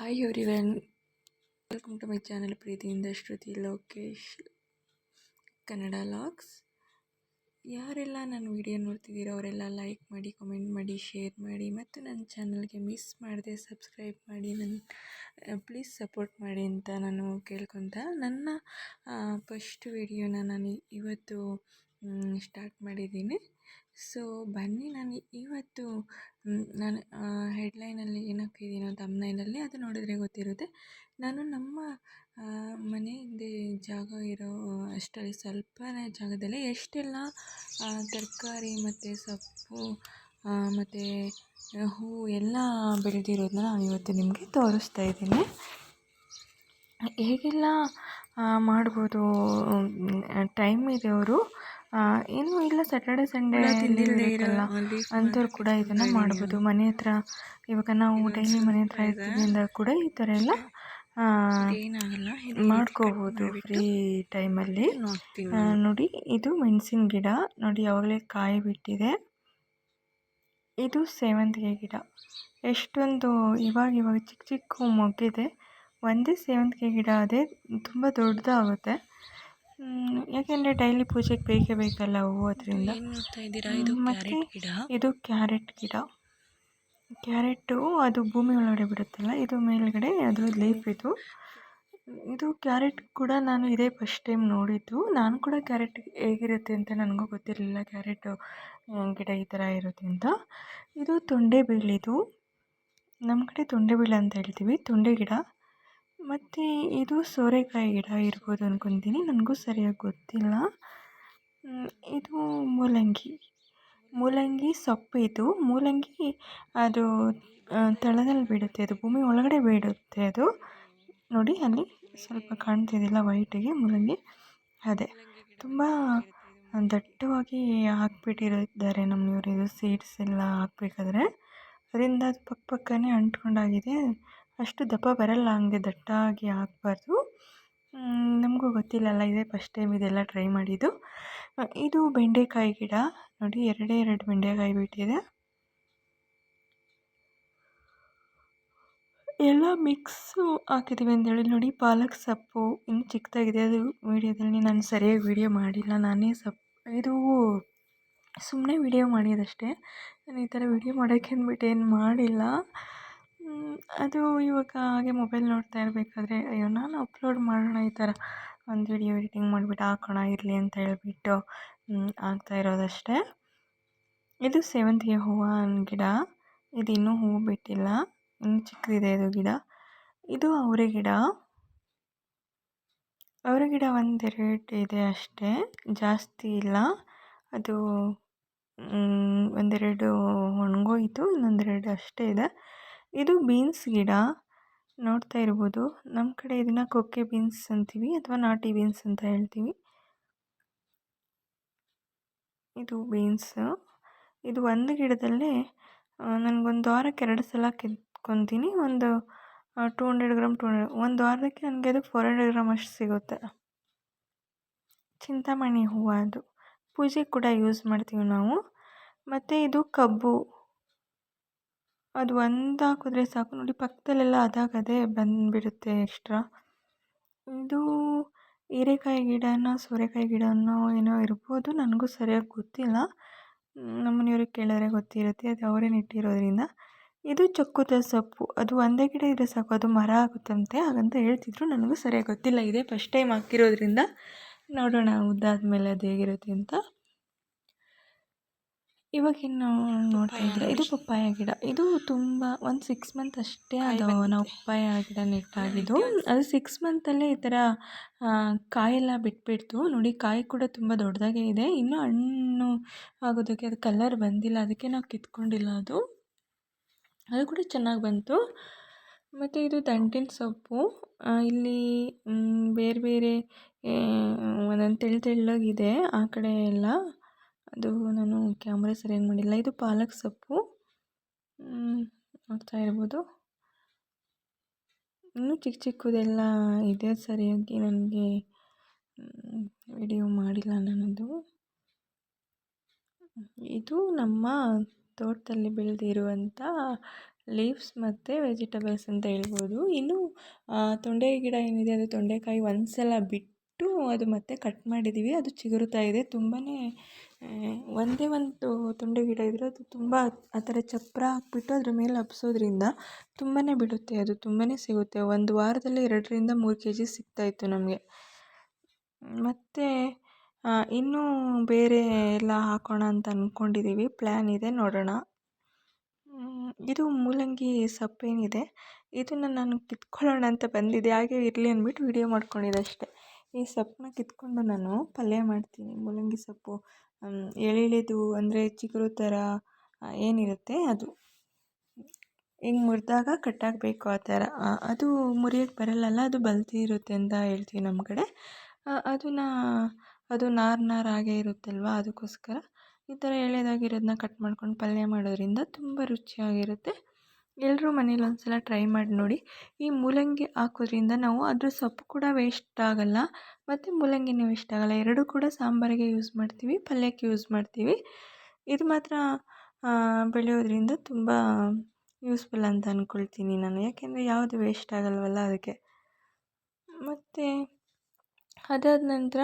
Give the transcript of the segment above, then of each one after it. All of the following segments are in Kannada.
Hi everyone welcome to my channel ಪ್ರೀತಿಯಿಂದ ಶ್ರುತಿ ಲೋಕೇಶ್ ಕನ್ನಡ ಲಾಗ್ಸ್ ಯಾರೆಲ್ಲ ನನ್ನ ವಿಡಿಯೋ ನೋಡ್ತಿದ್ದೀರೋ ಅವರೆಲ್ಲ ಲೈಕ್ ಮಾಡಿ ಕಮೆಂಟ್ ಮಾಡಿ ಶೇರ್ ಮಾಡಿ, ಮತ್ತು ನನ್ನ ಚಾನಲ್ಗೆ ಮಿಸ್ ಮಾಡದೆ ಸಬ್ಸ್ಕ್ರೈಬ್ ಮಾಡಿ ನನ್ನ ಪ್ಲೀಸ್ ಸಪೋರ್ಟ್ ಮಾಡಿ ಅಂತ ನಾನು ಕೇಳ್ಕೊತ ನನ್ನ ಫಸ್ಟ್ ವಿಡಿಯೋನ ನಾನು ಇವತ್ತು ಸ್ಟಾರ್ಟ್ ಮಾಡಿದ್ದೀನಿ. ಸೊ ಬನ್ನಿ ನಾನು ಇವತ್ತು ನಾನು ಹೆಡ್ಲೈನಲ್ಲಿ ಏನು ಹಾಕಿದ್ದೀನೋ ತಮ್ನೈನಲ್ಲಿ ಅದು ನೋಡಿದರೆ ಗೊತ್ತಿರುತ್ತೆ. ನಾನು ನಮ್ಮ ಮನೆ ಹಿಂದೆ ಜಾಗ ಇರೋ ಅಷ್ಟರಲ್ಲಿ ಸ್ವಲ್ಪನೇ ಜಾಗದಲ್ಲಿ ಎಷ್ಟೆಲ್ಲ ತರಕಾರಿ ಮತ್ತು ಸೊಪ್ಪು ಮತ್ತು ಹೂವು ಎಲ್ಲ ಬೆಳೆದಿರೋದನ್ನ ನಾನು ಇವತ್ತು ನಿಮಗೆ ತೋರಿಸ್ತಾ ಇದ್ದೀನಿ. ಹೇಗೆಲ್ಲ ಮಾಡ್ಬೋದು ಟೈಮ್ ಇರೋರು ಏನು ಇಲ್ಲ ಸ್ಯಾಟರ್ಡೆ ಸಂಡೇ ಇರಲ್ಲ. ಅಂಥವ್ರು ಕೂಡ ಇದನ್ನು ಮಾಡ್ಬೋದು. ಮನೆ ಹತ್ರ ಇವಾಗ ನಾವು ಡೈಲಿ ಮನೆ ಹತ್ರ ಇರ್ತೀವಿ ಕೂಡ ಈ ಥರ ಎಲ್ಲ ಮಾಡ್ಕೋಬೋದು ಫ್ರೀ ಟೈಮಲ್ಲಿ ನೋಡಿ ಇದು ಮೆಣಸಿನ ಗಿಡ. ನೋಡಿ ಯಾವಾಗಲೇ ಕಾಯಿ ಬಿಟ್ಟಿದೆ. ಇದು ಸೇವಂತಿಗೆ ಗಿಡ. ಎಷ್ಟೊಂದು ಇವಾಗ ಇವಾಗ ಚಿಕ್ಕ ಚಿಕ್ಕ ಮೊಗ್ಗಿದೆ. ಒಂದೇ ಸೇವಂತಿಗೆ ಗಿಡ ಅದೇ ತುಂಬ ದೊಡ್ಡದಾಗುತ್ತೆ. ಯಾಕೆಂದರೆ ಡೈಲಿ ಪೂಜೆಗೆ ಬೇಕೇ ಬೇಕಲ್ಲ ಹೂವು ಅದರಿಂದ. ಗಿಡ. ಇದು ಕ್ಯಾರೆಟ್ ಗಿಡ. ಕ್ಯಾರೆಟು ಅದು ಭೂಮಿ ಒಳಗಡೆ ಬಿಡುತ್ತಲ್ಲ ಇದು ಮೇಲ್ಗಡೆ ಅದು ಲೀಫ್ ಇದು. ಇದು ಕ್ಯಾರೆಟ್ ಕೂಡ ನಾನು ಇದೇ ಫಸ್ಟ್ ಟೈಮ್ ನೋಡಿದ್ದು. ನಾನು ಕೂಡ ಕ್ಯಾರೆಟ್ ಹೇಗಿರುತ್ತೆ ಅಂತ ನನಗೂ ಗೊತ್ತಿರಲಿಲ್ಲ ಕ್ಯಾರೆಟು ಗಿಡ ಈ ಥರ ಇರುತ್ತೆ ಅಂತ. ಇದು ತೊಂಡೆ ಬೀಳಿದು ನಮ್ಮ ಕಡೆ ತೊಂಡೆ ಬೀಳ ಅಂತ ಹೇಳ್ತೀವಿ ತೊಂಡೆ ಗಿಡ. ಮತ್ತು ಇದು ಸೋರೆಕಾಯಿ ಗಿಡ ಇರ್ಬೋದು ಅಂದ್ಕೊಂತೀನಿ ನನಗೂ ಸರಿಯಾಗಿ ಗೊತ್ತಿಲ್ಲ. ಇದು ಮೂಲಂಗಿ. ಮೂಲಂಗಿ ಸೊಪ್ಪು ಇದು. ಮೂಲಂಗಿ ಅದು ತಳದಲ್ಲಿ ಬಿಡುತ್ತೆ. ಅದು ಭೂಮಿ ಒಳಗಡೆ ಬಿಡುತ್ತೆ ಅದು. ನೋಡಿ, ಅಲ್ಲಿ ಸ್ವಲ್ಪ ಕಾಣ್ತಿದ್ದಿಲ್ಲ ವೈಟಿಗೆ ಮೂಲಂಗಿ. ಅದೇ. ತುಂಬ ದಟ್ಟವಾಗಿ ಹಾಕ್ಬಿಟ್ಟಿರಿದ್ದಾರೆ ನಮ್ಮವರು ಇದು ಸೀಡ್ಸ್ ಎಲ್ಲ ಹಾಕ್ಬೇಕಾದ್ರೆ. ಅದರಿಂದ ಅದು ಪಕ್ಕ ಪಕ್ಕನೇ ಅಂಟ್ಕೊಂಡಾಗಿದೆ. ಅಷ್ಟು ದಪ್ಪ ಬರಲ್ಲ, ಹಂಗೆ ದಟ್ಟಾಗಿ ಹಾಕ್ಬಾರ್ದು ನಮಗೂ ಗೊತ್ತಿಲ್ಲಲ್ಲ, ಇದೇ ಫಸ್ಟ್ ಟೈಮ್ ಇದೆಲ್ಲ ಟ್ರೈ ಮಾಡಿದ್ದು. ಇದು ಬೆಂಡೆಕಾಯಿ ಗಿಡ. ನೋಡಿ, ಎರಡೇ ಎರಡು ಬೆಂಡೆಕಾಯಿ ಬಿಟ್ಟಿದೆ. ಎಲ್ಲ ಮಿಕ್ಸು ಹಾಕಿದ್ದೀವಿ ಅಂತೇಳಿ ನೋಡಿ, ಪಾಲಕ್ ಸೊಪ್ಪು ಇನ್ನು ಚಿಕ್ಕದಾಗಿದೆ. ಅದು ವೀಡಿಯೋದಲ್ಲಿ ನಾನು ಸರಿಯಾಗಿ ವೀಡಿಯೋ ಮಾಡಿಲ್ಲ. ನಾನೇ ಸೊಪ್ಪು ಇದು ಸುಮ್ಮನೆ ವೀಡಿಯೋ ಮಾಡಿದಷ್ಟೇ. ನಾನು ಈ ಥರ ವೀಡಿಯೋ ಮಾಡೋಕ್ಕೆ ಅಂದ್ಬಿಟ್ಟು ಏನು ಮಾಡಿಲ್ಲ. ಅದು ಇವಾಗ ಹಾಗೆ ಮೊಬೈಲ್ ನೋಡ್ತಾ ಇರಬೇಕಾದ್ರೆ, ಅಯ್ಯೋ, ನಾನು ಅಪ್ಲೋಡ್ ಮಾಡೋಣ ಈ ಥರ ಒಂದು ವಿಡಿಯೋ ಎಡಿಟಿಂಗ್ ಮಾಡಿಬಿಟ್ಟು ಹಾಕೋಣ, ಇರಲಿ ಅಂತ ಹೇಳಿಬಿಟ್ಟು ಆಗ್ತಾ ಇರೋದಷ್ಟೇ. ಇದು ಸೇವಂತಿಗೆ ಹೂವು ಗಿಡ. ಇದು ಇನ್ನೂ ಹೂವು ಬಿಟ್ಟಿಲ್ಲ. ಇನ್ನು ಚಿಕ್ಕದಿದೆ ಇದು ಗಿಡ. ಇದು ಅವರೆ ಗಿಡ. ಅವರೆ ಗಿಡ ಒಂದೆರಡು ಇದೆ ಅಷ್ಟೇ. ಜಾಸ್ತಿ ಇಲ್ಲ. ಅದು ಒಂದೆರಡು ಒಣಗೋಯ್ತು, ಇನ್ನೊಂದೆರಡು ಅಷ್ಟೇ ಇದೆ. ಇದು ಬೀನ್ಸ್ ಗಿಡ. ನೋಡ್ತಾ ಇರ್ಬೋದು. ನಮ್ಮ ಕಡೆ ಇದನ್ನ ಕೊಕ್ಕೆ ಬೀನ್ಸ್ ಅಂತೀವಿ ಅಥವಾ ನಾಟಿ ಬೀನ್ಸ್ ಅಂತ ಹೇಳ್ತೀವಿ. ಇದು ಬೀನ್ಸ್. ಇದು ಒಂದು ಗಿಡದಲ್ಲೇ ನನಗೊಂದು ವಾರಕ್ಕೆ ಎರಡು ಸಲ ಕಿತ್ಕೊತೀನಿ. ಒಂದು two hundred gram two hundred ಒಂದು ವಾರಕ್ಕೆ ನನಗೆ ಅದು ಫೋರ್ ಹಂಡ್ರೆಡ್ ಗ್ರಾಮ್ ಅಷ್ಟು ಸಿಗುತ್ತೆ. ಚಿಂತಾಮಣಿ ಹೂವು ಅದು. ಪೂಜೆಗೆ ಕೂಡ ಯೂಸ್ ಮಾಡ್ತೀವಿ ನಾವು. ಮತ್ತು ಇದು ಕಬ್ಬು. ಅದು ಒಂದು ಹಾಕಿದ್ರೆ ಸಾಕು. ನೋಡಿ, ಪಕ್ಕದಲ್ಲೆಲ್ಲ ಅದಾಗದೇ ಬಂದುಬಿಡುತ್ತೆ ಎಕ್ಸ್ಟ್ರಾ. ಇದು ಹೀರೆಕಾಯಿ ಗಿಡನೋ, ಸೋರೆಕಾಯಿ ಗಿಡನೋ ಏನೋ ಇರ್ಬೋದು. ನನಗೂ ಸರಿಯಾಗಿ ಗೊತ್ತಿಲ್ಲ. ನಮ್ಮ ಮನೆಯವ್ರಿಗೆ ಕೇಳಿದ್ರೆ ಗೊತ್ತಿರುತ್ತೆ. ಅದು ಅವರೇ ನೆಟ್ಟಿರೋದ್ರಿಂದ. ಇದು ಚಕ್ಕುತ ಸೊಪ್ಪು. ಅದು ಒಂದೇ ಗಿಡ ಇದ್ರೆ ಸಾಕು. ಅದು ಮರ ಆಗುತ್ತಂತೆ. ಹಾಗಂತ ಹೇಳ್ತಿದ್ರು. ನನಗೂ ಸರಿಯಾಗಿ ಗೊತ್ತಿಲ್ಲ. ಇದೇ ಫಸ್ಟ್ ಟೈಮ್ ಹಾಕಿರೋದ್ರಿಂದ. ನೋಡೋಣ ಉದ್ದಾದ್ಮೇಲೆ ಅದು ಹೇಗಿರುತ್ತೆ ಅಂತ. ಇವಾಗಿನ್ನು ನೋಡ್ತಾ ಇದ್ದೀರ ಇದು ಪಪ್ಪಾಯ ಗಿಡ. ಇದು ತುಂಬ ಒಂದು ಸಿಕ್ಸ್ ಮಂತ್ ಅಷ್ಟೇ ಅದು ನಾವು ಪಪ್ಪಾಯ ಗಿಡ ನೆಟ್ಟಾಗಿದ್ದು. ಅದು ಸಿಕ್ಸ್ ಮಂತಲ್ಲೇ ಈ ಥರ ಕಾಯೆಲ್ಲ ಬಿಟ್ಬಿಡ್ತು. ನೋಡಿ ಕಾಯಿ ಕೂಡ ತುಂಬ ದೊಡ್ಡದಾಗೇ ಇದೆ. ಇನ್ನೂ ಹಣ್ಣು ಆಗೋದಕ್ಕೆ ಅದು ಕಲರ್ ಬಂದಿಲ್ಲ. ಅದಕ್ಕೆ ನಾವು ಕಿತ್ಕೊಂಡಿಲ್ಲ ಅದು. ಅದು ಕೂಡ ಚೆನ್ನಾಗಿ ಬಂತು. ಮತ್ತು ಇದು ದಂಟಿನ ಸೊಪ್ಪು. ಇಲ್ಲಿ ಬೇರೆ ಬೇರೆ ಒಂದೊಂದು ತೆಳು ತೆಳ್ಳಗಿದೆ ಆ ಕಡೆ ಎಲ್ಲ. ಅದು ನಾನು ಕ್ಯಾಮ್ರ ಸರಿಯಾಗಿ ಮಾಡಿಲ್ಲ. ಇದು ಪಾಲಕ್ ಸೊಪ್ಪು. ನೋಡ್ತಾ ಇರ್ಬೋದು. ಇನ್ನೂ ಚಿಕ್ಕ ಚಿಕ್ಕದೆಲ್ಲ ಇದೆ ಸರಿಯಾಗಿ. ನನಗೆ ವಿಡಿಯೋ ಮಾಡಿಲ್ಲ ನಾನದು ಇದು ನಮ್ಮ ತೋಟದಲ್ಲಿ ಬೆಳೆದಿರುವಂಥ ಲೀವ್ಸ್ ಮತ್ತು ವೆಜಿಟೇಬಲ್ಸ್ ಅಂತ ಹೇಳ್ಬೋದು. ಇನ್ನು ತೊಂಡೆ ಗಿಡ ಏನಿದೆ, ಅದು ತೊಂಡೆಕಾಯಿ ಒಂದು ಸಲ ಬಿಟ್ಟು ಅದು ಮತ್ತೆ ಕಟ್ ಮಾಡಿದ್ದೀವಿ. ಅದು ಚಿಗುರುತ್ತಾ ಇದೆ. ತುಂಬಾ ಒಂದೇ ಒಂದು ತೊಂಡೆ ಗಿಡ ಇದ್ದರೆ ಅದು ತುಂಬ ಆ ಥರ ಚಪ್ಪರ ಹಾಕ್ಬಿಟ್ಟು ಅದ್ರ ಮೇಲೆ ಹಬ್ಸೋದ್ರಿಂದ ತುಂಬಾ ಬಿಡುತ್ತೆ, ಅದು ತುಂಬಾ ಸಿಗುತ್ತೆ. ಒಂದು ವಾರದಲ್ಲಿ ಎರಡರಿಂದ ಮೂರು ಕೆ ಜಿ ಸಿಗ್ತಾಯಿತ್ತು ನಮಗೆ. ಮತ್ತು ಇನ್ನೂ ಬೇರೆ ಎಲ್ಲ ಹಾಕೋಣ ಅಂತ ಅಂದ್ಕೊಂಡಿದ್ದೀವಿ ಪ್ಲ್ಯಾನ್ ಇದೆ, ನೋಡೋಣ. ಇದು ಮೂಲಂಗಿ ಸೊಪ್ಪೇನಿದೆ. ಇದನ್ನು ನಾನು ಕಿತ್ಕೊಳ್ಳೋಣ ಅಂತ ಬಂದಿದ್ದೆ. ಹಾಗೆ ಇರಲಿ ಅಂದ್ಬಿಟ್ಟು ವಿಡಿಯೋ ಮಾಡ್ಕೊಂಡಿದ್ದೆ ಅಷ್ಟೇ. ಈ ಸೊಪ್ಪನ್ನ ಕಿತ್ಕೊಂಡು ನಾನು ಪಲ್ಯ ಮಾಡ್ತೀನಿ. ಮೂಲಂಗಿ ಸೊಪ್ಪು ಎಳೆಳೆದು ಅಂದರೆ ಚಿಗುರು ಥರ ಏನಿರುತ್ತೆ ಅದು. ಹಿಂಗೆ ಮುರಿದಾಗ ಕಟ್ಟಾಗಬೇಕು ಆ ಥರ ಅದು ಮುರಿಯೋಕ್ಕೆ ಬರಲ್ಲಲ್ಲ, ಅದು ಬಲ್ತಿರುತ್ತೆ ಅಂತ ಹೇಳ್ತೀವಿ ನಮ್ಮ ಕಡೆ. ಅದನ್ನು, ಅದು ನಾರು ನಾರು ಆಗೇ ಇರುತ್ತಲ್ವ, ಅದಕ್ಕೋಸ್ಕರ ಈ ಥರ ಎಳೆದಾಗಿರೋದನ್ನ ಕಟ್ ಮಾಡ್ಕೊಂಡು ಪಲ್ಯ ಮಾಡೋದ್ರಿಂದ ತುಂಬ ರುಚಿಯಾಗಿರುತ್ತೆ. ಎಲ್ಲರೂ ಮನೇಲಿ ಒಂದು ಸಲ ಟ್ರೈ ಮಾಡಿ ನೋಡಿ. ಈ ಮೂಲಂಗಿ ಹಾಕೋದ್ರಿಂದ ನಾವು ಅದ್ರ ಸೊಪ್ಪು ಕೂಡ ವೇಸ್ಟ್ ಆಗಲ್ಲ, ಮತ್ತು ಮೂಲಂಗಿನೂ ವೇಸ್ಟ್ ಆಗಲ್ಲ. ಎರಡೂ ಕೂಡ ಸಾಂಬಾರಿಗೆ ಯೂಸ್ ಮಾಡ್ತೀವಿ, ಪಲ್ಯಕ್ಕೆ ಯೂಸ್ ಮಾಡ್ತೀವಿ. ಇದು ಮಾತ್ರ ಬೆಳೆಯೋದ್ರಿಂದ ತುಂಬ ಯೂಸ್ಫುಲ್ ಅಂತ ಅಂದ್ಕೊಳ್ತೀನಿ ನಾನು. ಯಾಕೆಂದರೆ ಯಾವುದು ವೇಸ್ಟ್ ಆಗಲ್ವಲ್ಲ ಅದಕ್ಕೆ. ಮತ್ತು ಅದಾದ ನಂತರ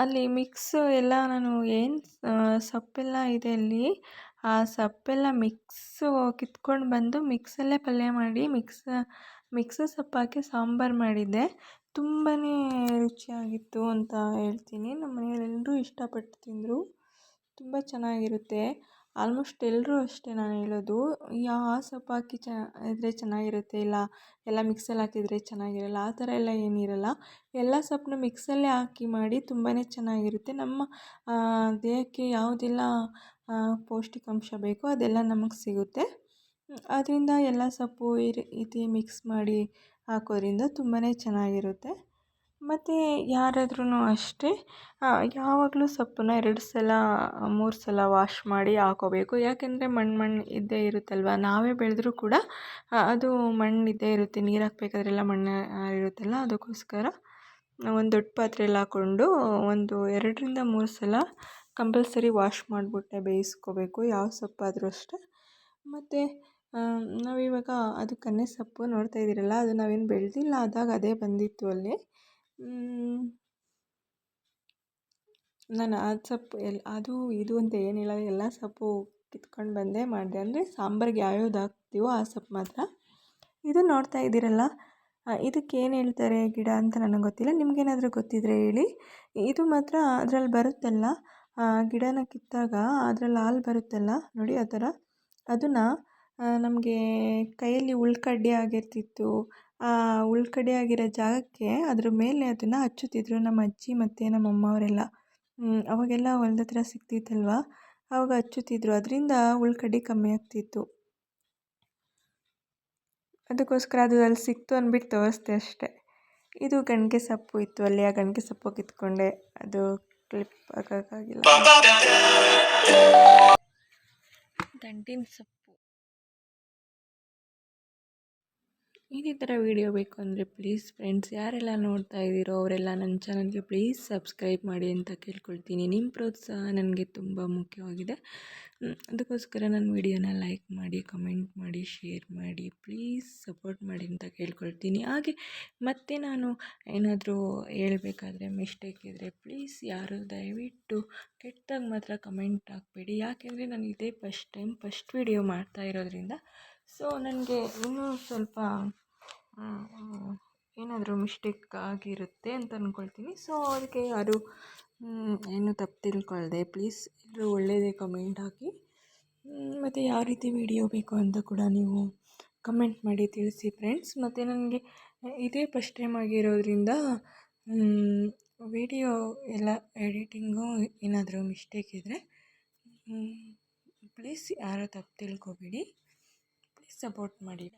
ಅಲ್ಲಿ ಮಿಕ್ಸು ಎಲ್ಲ ನಾನು ಏನು ಸೊಪ್ಪೆಲ್ಲ ಇದೆ ಅಲ್ಲಿ ಆ ಸೊಪ್ಪೆಲ್ಲ ಮಿಕ್ಸು ಕಿತ್ಕೊಂಡು ಬಂದು ಮಿಕ್ಸಲ್ಲೇ ಪಲ್ಯ ಮಾಡಿ ಮಿಕ್ಸ್ ಮಿಕ್ಸ್ ಸೊಪ್ಪು ಹಾಕಿ ಸಾಂಬಾರು ಮಾಡಿದ್ದೆ. ತುಂಬಾ ರುಚಿಯಾಗಿತ್ತು ಅಂತ ಹೇಳ್ತೀನಿ. ನಮ್ಮ ಎಲ್ಲರೂ ಇಷ್ಟಪಟ್ಟು ತಿಂದರು. ತುಂಬ ಚೆನ್ನಾಗಿರುತ್ತೆ. ಆಲ್ಮೋಸ್ಟ್ ಎಲ್ಲರೂ ಅಷ್ಟೇ ನಾನು ಹೇಳೋದು. ಯಾ ಸೊಪ್ಪು ಹಾಕಿ ಚ ಇದ್ದರೆ ಚೆನ್ನಾಗಿರುತ್ತೆ, ಇಲ್ಲ ಎಲ್ಲ ಮಿಕ್ಸಲ್ಲಿ ಹಾಕಿದರೆ ಚೆನ್ನಾಗಿರಲ್ಲ, ಆ ಥರ ಎಲ್ಲ ಏನಿರಲ್ಲ ಎಲ್ಲ ಸೊಪ್ಪನ್ನ ಮಿಕ್ಸಲ್ಲೇ ಹಾಕಿ ಮಾಡಿ ತುಂಬಾ ಚೆನ್ನಾಗಿರುತ್ತೆ. ನಮ್ಮ ದೇಹಕ್ಕೆ ಯಾವುದೆಲ್ಲ ಪೌಷ್ಟಿಕಾಂಶ ಬೇಕೋ ಅದೆಲ್ಲ ನಮಗೆ ಸಿಗುತ್ತೆ. ಅದರಿಂದ ಎಲ್ಲ ಸೊಪ್ಪು ಈ ರೀತಿ ಮಿಕ್ಸ್ ಮಾಡಿ ಹಾಕೋದ್ರಿಂದ ತುಂಬಾ ಚೆನ್ನಾಗಿರುತ್ತೆ. ಮತ್ತು ಯಾರಾದ್ರೂ ಅಷ್ಟೇ ಯಾವಾಗಲೂ ಸೊಪ್ಪನ್ನ ಎರಡು ಸಲ, ಮೂರು ಸಲ ವಾಶ್ ಮಾಡಿ ಹಾಕೋಬೇಕು. ಯಾಕೆಂದರೆ ಮಣ್ಣು ಮಣ್ಣು ಇದ್ದೇ ಇರುತ್ತಲ್ವ? ನಾವೇ ಬೆಳೆದ್ರೂ ಕೂಡ ಅದು ಮಣ್ಣು ಇದ್ದೇ ಇರುತ್ತೆ. ನೀರು ಹಾಕ್ಬೇಕಾದ್ರೆಲ್ಲ ಮಣ್ಣು ಇರುತ್ತಲ್ಲ? ಅದಕ್ಕೋಸ್ಕರ ಒಂದು ದೊಡ್ಡ ಪಾತ್ರೆಯಲ್ಲಿ ಹಾಕ್ಕೊಂಡು ಒಂದು ಎರಡರಿಂದ ಮೂರು ಸಲ ಕಂಪಲ್ಸರಿ ವಾಶ್ ಮಾಡಿಬಿಟ್ಟೆ ಬೇಯಿಸ್ಕೋಬೇಕು. ಯಾವ ಸೊಪ್ಪಾದರೂ ಅಷ್ಟೇ. ಮತ್ತು ನಾವಿವಾಗ ಅದು ಕನ್ನೆ ಸೊಪ್ಪು ನೋಡ್ತಾ ಇದ್ದೀರಲ್ಲ ಅದು ನಾವೇನು ಬೆಳೆದಿಲ್ಲ. ಆದಾಗ ಅದೇ ಬಂದಿತ್ತು ಅಲ್ಲಿ. ನಾನು ಅದು ಸೊಪ್ಪು ಎಲ್ಲಿ ಅದು ಇದು ಅಂತ ಏನಿಲ್ಲ, ಎಲ್ಲ ಸೊಪ್ಪು ಕಿತ್ಕೊಂಡು ಬಂದೇ ಮಾಡಿದೆ. ಅಂದರೆ ಸಾಂಬಾರಿಗೆ ಯಾವ್ಯಾವ್ದು ಹಾಕ್ತೀವೋ ಆ ಸೊಪ್ಪು ಮಾತ್ರ. ಇದು ನೋಡ್ತಾ ಇದ್ದೀರಲ್ಲ ಇದಕ್ಕೆ ಏನು ಹೇಳ್ತಾರೆ ಗಿಡ ಅಂತ ನನಗೆ ಗೊತ್ತಿಲ್ಲ. ನಿಮಗೇನಾದರೂ ಗೊತ್ತಿದ್ರೆ ಹೇಳಿ. ಇದು ಮಾತ್ರ ಅದ್ರಲ್ಲಿ ಬರುತ್ತಲ್ಲ ಗಿಡನ ಕಿತ್ತಾಗ ಅದ್ರಲ್ಲಿ ಹಾಲು ಬರುತ್ತಲ್ಲ, ನೋಡಿ ಆ ಥರ. ಅದನ್ನು ನಮಗೆ ಕೈಯಲ್ಲಿ ಉಳ್ಕಡ್ಡಿ ಆಗಿರ್ತಿತ್ತು ಆ ಉಳ್ಕಡ್ಡಿ ಆಗಿರೋ ಜಾಗಕ್ಕೆ ಅದ್ರ ಮೇಲೆ ಅದನ್ನು ಹಚ್ಚುತ್ತಿದ್ರು ನಮ್ಮ ಅಜ್ಜಿ ಮತ್ತು ನಮ್ಮ ಅಮ್ಮ ಅವರೆಲ್ಲ. ಅವಾಗೆಲ್ಲ ಹೊಲ್ದ ಹತ್ರ ಸಿಗ್ತಿತ್ತಲ್ವ? ಅವಾಗ ಹಚ್ಚುತ್ತಿದ್ರು. ಅದರಿಂದ ಉಳ್ಕಡೆ ಕಮ್ಮಿ ಆಗ್ತಿತ್ತು. ಅದಕ್ಕೋಸ್ಕರ ಅದು ಅಲ್ಲಿ ಸಿಕ್ತು ಅಂದ್ಬಿಟ್ಟು ತೋರಿಸ್ದೆ ಅಷ್ಟೇ. ಇದು ಗಣಿಗೆ ಸೊಪ್ಪು ಇತ್ತು ಅಲ್ಲಿ ಆ ಗಣಿಗೆ ಸೊಪ್ಪು ಕಿತ್ಕೊಂಡೆ. ಅದು ಕ್ಲಿಪ್ ಆಗೋಕ್ಕಾಗಿಲ್ಲ ದಂಟಿನ ಸೊಪ್ಪು. ಇದೇ ಥರ ವೀಡಿಯೋ ಬೇಕು ಅಂದರೆ ಪ್ಲೀಸ್ ಫ್ರೆಂಡ್ಸ್ ಯಾರೆಲ್ಲ ನೋಡ್ತಾ ಇದ್ದೀರೋ ಅವರೆಲ್ಲ ನನ್ನ ಚಾನಲ್ಗೆ ಪ್ಲೀಸ್ ಸಬ್ಸ್ಕ್ರೈಬ್ ಮಾಡಿ ಅಂತ ಕೇಳ್ಕೊಳ್ತೀನಿ. ನಿಮ್ಮ ಪ್ರೋತ್ಸಾಹ ನನಗೆ ತುಂಬ ಮುಖ್ಯವಾಗಿದೆ. ಅದಕ್ಕೋಸ್ಕರ ನನ್ನ ವೀಡಿಯೋನ ಲೈಕ್ ಮಾಡಿ, ಕಮೆಂಟ್ ಮಾಡಿ, ಶೇರ್ ಮಾಡಿ, ಪ್ಲೀಸ್ ಸಪೋರ್ಟ್ ಮಾಡಿ ಅಂತ ಕೇಳ್ಕೊಳ್ತೀನಿ. ಹಾಗೆ ಮತ್ತೆ ನಾನು ಏನಾದರೂ ಹೇಳಬೇಕಾದ್ರೆ ಮಿಸ್ಟೇಕ್ ಇದ್ದರೆ ಪ್ಲೀಸ್ ಯಾರು ದಯವಿಟ್ಟು ಕೆಟ್ಟದಾಗ ಮಾತ್ರ ಕಮೆಂಟ್ ಹಾಕಬೇಡಿ. ಯಾಕೆಂದರೆ ನಾನು ಇದೇ ಫಸ್ಟ್ ಟೈಮ್ ಫಸ್ಟ್ ವೀಡಿಯೋ ಮಾಡ್ತಾ ಇರೋದ್ರಿಂದ ಸೊ ನನಗೆ ಇನ್ನೂ ಸ್ವಲ್ಪ ಏನಾದರೂ ಮಿಸ್ಟೇಕ್ ಆಗಿರುತ್ತೆ ಅಂತ ಅಂದ್ಕೊಳ್ತೀನಿ ಸೊ ಅದಕ್ಕೆ ಯಾರು ಏನು ತಪ್ಪು ತಿಳ್ಕೊಳ್ಳದೆ ಪ್ಲೀಸ್ ಎಲ್ಲರೂ ಒಳ್ಳೆಯದೇ ಕಮೆಂಟ್ ಹಾಕಿ. ಮತ್ತು ಯಾವ ರೀತಿ ವಿಡಿಯೋ ಬೇಕು ಅಂತ ಕೂಡ ನೀವು ಕಮೆಂಟ್ ಮಾಡಿ ತಿಳಿಸಿ ಫ್ರೆಂಡ್ಸ್ ಮತ್ತು ನನಗೆ ಇದೇ ಫಸ್ಟ್ ಟೈಮ್ ಆಗಿರೋದ್ರಿಂದ ವಿಡಿಯೋ ಎಲ್ಲ ಎಡಿಟಿಂಗು ಏನಾದರೂ ಮಿಸ್ಟೇಕ್ ಇದ್ದರೆ ಪ್ಲೀಸ್ ಯಾರೂ ತಪ್ಪು ತಿಳ್ಕೊಬೇಡಿ. ಸಪೋರ್ಟ್ ಮಾಡಿ.